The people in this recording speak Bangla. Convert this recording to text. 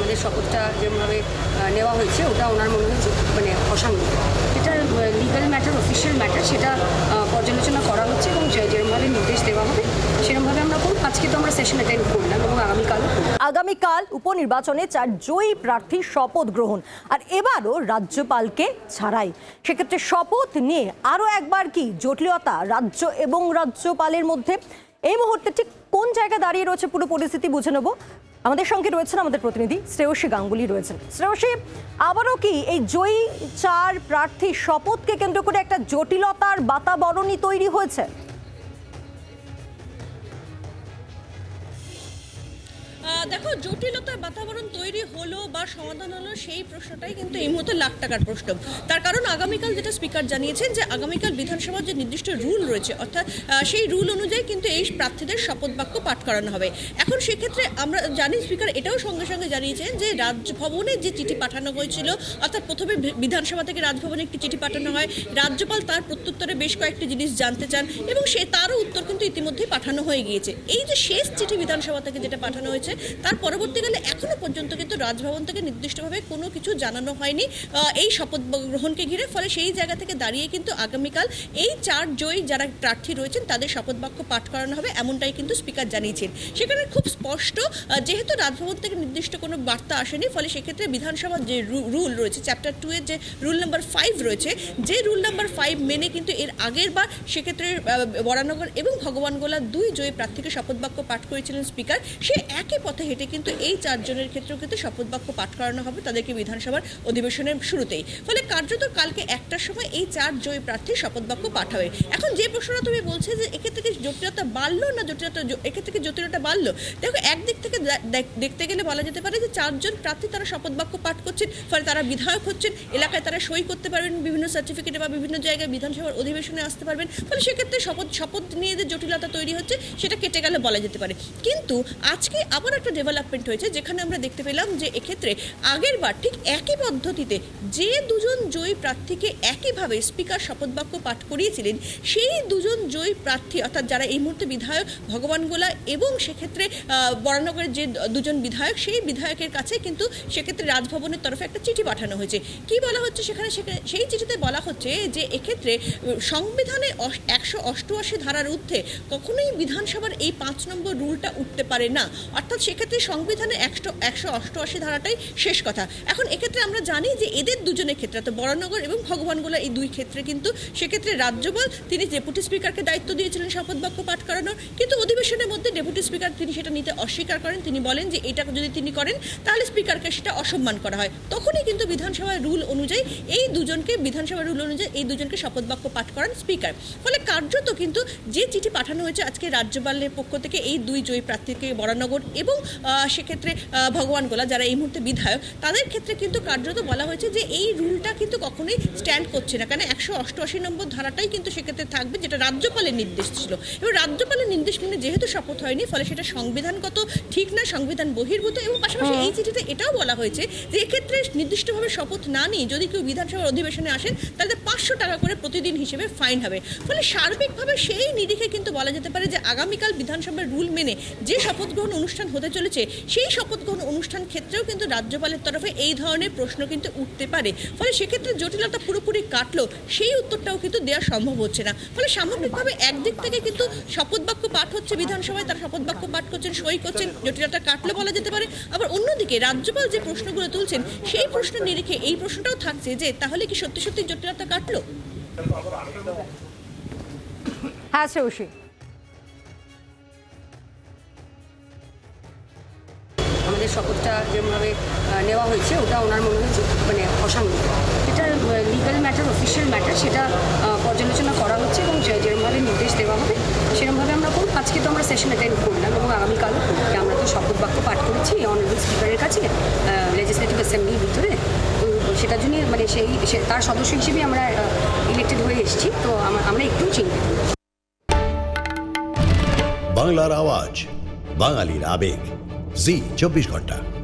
আমাদের শপথটা যেভাবে নেওয়া হয়েছে, ওটা ওনার মনে হয়েছে মানে অসাংবিধানিক এটা লিগাল ম্যাটার অফিসিয়াল ম্যাটার সেটা পর্যালোচনা করা হচ্ছে এবং যে- যেরকমভাবে নির্দেশ দেওয়া হবে সেরকমভাবে আমরা করব। আজকে তো আমরা সেশন অ্যাটেন্ড করলাম এবং আগামীকাল আগামীকাল উপনির্বাচনে চার জয়ী প্রার্থীর শপথ গ্রহণ, আর এবারও রাজ্যপালকে ছাড়াই। সেক্ষেত্রে শপথ নিয়ে আরও একবার কি জটিলতা রাজ্য এবং রাজ্যপালের মধ্যে? এই মুহূর্তে ঠিক কোন জায়গায় দাঁড়িয়ে রয়েছে পুরো পরিস্থিতি বুঝে নেব। আমাদের সঙ্গে রয়েছেন আমাদের প্রতিনিধি শ্রেয়সী গাঙ্গুলি রয়েছেন। শ্রেয়সী, আবারও কি এই জয়ী চার প্রার্থী শপথকে কেন্দ্র করে একটা জটিলতার বাতাবরণই তৈরি হয়েছে? দেখো জটিলতার বাতাবরণ তৈরি হলো বা সমাধান হলো সেই প্রশ্নটাই কিন্তু এই মুহূর্তে লাখ টাকার প্রশ্ন। তার কারণ আগামীকাল যেটা স্পিকার জানিয়েছেন যে আগামীকাল বিধানসভার যে নির্দিষ্ট রুল রয়েছে, অর্থাৎ সেই রুল অনুযায়ী কিন্তু এই প্রার্থীদের শপথ বাক্য পাঠ করানো হবে। এখন সেক্ষেত্রে আমরা জানি স্পিকার এটাও সঙ্গে সঙ্গে জানিয়েছেন যে রাজভবনে যে চিঠি পাঠানো হয়েছিল, অর্থাৎ প্রথমে বিধানসভা থেকে রাজভবনে একটি চিঠি পাঠানো হয়। রাজ্যপাল তার প্রত্যুত্তরে বেশ কয়েকটি জিনিস জানতে চান এবং সে তারও উত্তর কিন্তু ইতিমধ্যেই পাঠানো হয়ে গিয়েছে। এই যে শেষ চিঠি বিধানসভা থেকে যেটা পাঠানো হয়েছে তার পরবর্তীকালে এখনও পর্যন্ত কিন্তু রাজভবন থেকে নির্দিষ্টভাবে কোনো কিছু জানানো হয়নি। এই শপথ গ্রহণকে ঘিরে, ফলে সেই জায়গা থেকে দাঁড়িয়ে কিন্তু আগামীকাল এই চার জয়ী যারা প্রার্থী রয়েছেন, তাদের শপথ বাক্য পাঠ করানো হবে এমনটাই কিন্তু স্পিকার জানিয়েছেন। সেখানে খুব স্পষ্ট যেহেতু রাজভবন থেকে নির্দিষ্ট কোনো বার্তা আসেনি, ফলে সেক্ষেত্রে বিধানসভার যে রুল রয়েছে চ্যাপ্টার টু এর যে রুল নাম্বার ফাইভ রয়েছে, যে রুল নাম্বার ফাইভ মেনে কিন্তু এর আগের বার সেক্ষেত্রে বরানগর এবং ভগবানগোলা দুই জয়ী প্রার্থীকে শপথ বাক্য পাঠ করেছিলেন স্পিকার। সে একই পথে হেঁটে কিন্তু এই চারজনের ক্ষেত্রেও কিন্তু শপথ বাক্য পাঠ করানো হবে তাদেরকে বিধানসভার অধিবেশনের শুরুতেই। ফলে কার্যত কালকে একটার সময় এই চার জয়ী প্রার্থী শপথ বাক্য পাঠাবে এখন যে প্রশ্নটা তুমি বলছে যে এক্ষেত্রে কি জটিলতা বাড়লো না জটিলতা এক্ষেত্রে কি জটিলতা বাড়লো? দেখো, একদিক থেকে দেখ- দেখতে গেলে বলা যেতে পারে যে চারজন প্রার্থী তারা শপথ বাক্য পাঠ করছেন, ফলে তারা বিধায়ক হচ্ছেন, এলাকায় তারা সই করতে পারবেন, বিভিন্ন সার্টিফিকেটে বা বিভিন্ন জায়গায় বিধানসভার অধিবেশনে আসতে পারবেন। ফলে সেক্ষেত্রে শপথ শপথ নিয়ে যে জটিলতা তৈরি হচ্ছে, সেটা কেটে গেলে বলা যেতে পারে। কিন্তু আজকে আবার একটা ডেভেলপমেন্ট হয়েছে, যেখানে আমরা দেখতে পেলাম যে এক্ষেত্রে আগের বার ঠিক একই পদ্ধতিতে যে দুজন জয়ী প্রার্থীকে একইভাবে স্পিকার শপথ বাক্য পাঠ করিয়েছিলেন, সেই দুজন জয়ী প্রার্থী অর্থাৎ যারা এই মুহূর্তে বিধায়ক ভগবান গোলা এবং সেক্ষেত্রে বরানগরের যে দুজন বিধায়ক, সেই বিধায়কের কাছে কিন্তু সেক্ষেত্রে রাজভবনের তরফে একটা চিঠি পাঠানো হয়েছে। কি বলা হচ্ছে সেখানে? সেখানে, সেই চিঠিতে বলা হচ্ছে যে এক্ষেত্রে সংবিধানে একশো অষ্টআশি ধারার ঊর্ধ্বে কখনোই বিধানসভার এই পাঁচ নম্বর রুলটা উঠতে পারে না। অর্থাৎ সেক্ষেত্রে সংবিধানে একশো একশো অষ্টআশি ধারাটাই শেষ কথা। এখন এক্ষেত্রে আমরা জানি যে এদের দুজনের ক্ষেত্রে, অর্থাৎ বরানগর এবং ভগবানগোলা এই দুই ক্ষেত্রে কিন্তু সেক্ষেত্রে রাজ্যপাল তিনি ডেপুটি স্পিকারকে দায়িত্ব দিয়েছিলেন শপথ বাক্য পাঠ করানোর। কিন্তু অধিবেশনের মধ্যে ডেপুটি স্পিকার তিনি সেটা নিতে অস্বীকার করেন। তিনি বলেন যে এটা যদি তিনি করেন, তাহলে স্পিকারকে সেটা অসম্মান করা হয়। তখনই কিন্তু বিধানসভার রুল অনুযায়ী এই দুজনকে, বিধানসভার রুল অনুযায়ী এই দুজনকে শপথ বাক্য পাঠ করান স্পিকার। ফলে কার্যত কিন্তু যে চিঠি পাঠানো হয়েছে আজকে রাজ্যপালের পক্ষ থেকে এই দুই জয়ী প্রার্থীকে বরানগর এবং সেক্ষেত্রে ভগবান গোলা যারা এই মুহূর্তে বিধায়ক তাদের ক্ষেত্রে কিন্তু কার্যত বলা হয়েছে যে এই রুলটা কিন্তু কখনোই স্ট্যান্ড করছে না। কারণ একশো অষ্টআশি নম্বর ধারাটাই কিন্তু সেক্ষেত্রে থাকবে যেটা রাজ্যপালের নির্দেশ ছিল। এবং রাজ্যপালের নির্দেশ মেনে যেহেতু শপথ হয়নি ফলে সেটা সংবিধানগত ঠিক না সংবিধান বহির্ভূত এবং পাশাপাশি এই চিঠিতে এটাও বলা হয়েছে যে এক্ষেত্রে নির্দিষ্টভাবে শপথ না নিয়ে যদি কেউ বিধানসভার অধিবেশনে আসেন তাহলে পাঁচশো টাকা করে প্রতিদিন হিসেবে ফাইন হবে। ফলে সার্বিকভাবে সেই নিরিখে কিন্তু বলা যেতে পারে যে আগামীকাল বিধানসভার রুল মেনে যে শপথ গ্রহণ অনুষ্ঠান হতে চলেছে সেই শপথ গ্রহণ অনুষ্ঠান ক্ষেত্রেও কিন্তু রাজ্যপালের তরফে এই ধরনের প্রশ্ন কিন্তু উঠতে পারে। ফলে সেক্ষেত্রে জটিলতা পুরোপুরি কাটলো সেই উত্তরটাও কিন্তু দেওয়া সম্ভব হচ্ছে না। ফলে সামগ্রিকভাবে একদিক থেকে কিন্তু শপথ বাক্য পাঠ হচ্ছে বিধানসভায়, তারা শপথ বাক্য পাঠ করছেন, সই করছেন, জটিলতা কাটলো বলা যেতে পারে। আবার অন্যদিকে রাজ্যপাল যে প্রশ্নগুলো তুলছেন, সেই প্রশ্ন নিরিখে এই প্রশ্নটাও থাকছে যে, তাহলে কি সত্যি সত্যি জটিলতা কাটলো? হ্যাঁ শ্রেয়সী আমাদের শপথটা যেভাবে নেওয়া হয়েছে, ওটা ওনার মনে হয়েছে মানে অসাংবিধানিক এটা লিগাল ম্যাটার অফিসিয়াল ম্যাটার সেটা পর্যালোচনা করা হচ্ছে এবং যে- যেরকমভাবে নির্দেশ দেওয়া হবে সেরকমভাবে আমরা করব। আজকে তো আমরা সেশন অ্যাটেন্ড করলাম এবং আগামীকালও করব। আমরা তো শপথ বাক্য পাঠ করেছি অনারেবল স্পিকারের কাছে লেজিসলেটিভ অ্যাসেম্বলির ভিতরে। সেটার জন্যই মানে সেই তার সদস্য হিসেবে আমরা ইলেক্টেড হয়ে এসেছি। তো আমরা- আমরা একটু চিন্তিত। বাংলার আওয়াজ, বাঙালির আবেগ। জি চব্বিশ ঘণ্টা।